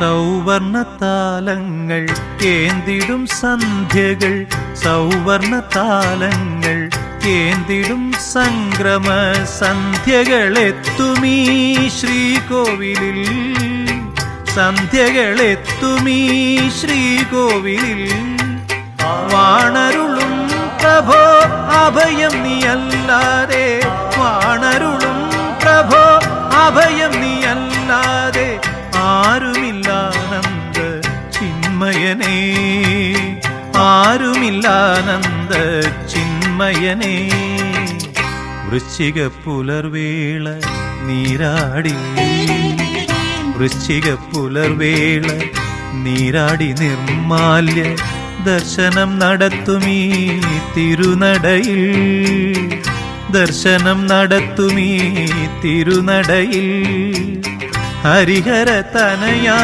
സൗവർണ താലങ്ങൾ സന്ധ്യകൾ. സൗവർണ താലങ്ങൾ സംക്രമ സന്ധ്യകളെത്തുമീ ശ്രീകോവിലിൽ. സന്ധ്യകളെത്തുമീ ശ്രീകോവിലിൽ. ചിന്മയനേ. ആരുമില്ലാനന്ദ ചിന്മയനേ വൃശ്ചിക പുലർവേള നീരാടി. വൃശ്ചിക പുലർവേള നീരാടി നിർമാല്യ ദർശനം നടത്തുമീ തിരുനടയിൽ. ദർശനം നടത്തുമീ തിരുനടയിൽ. ഹരിഹര തനയാ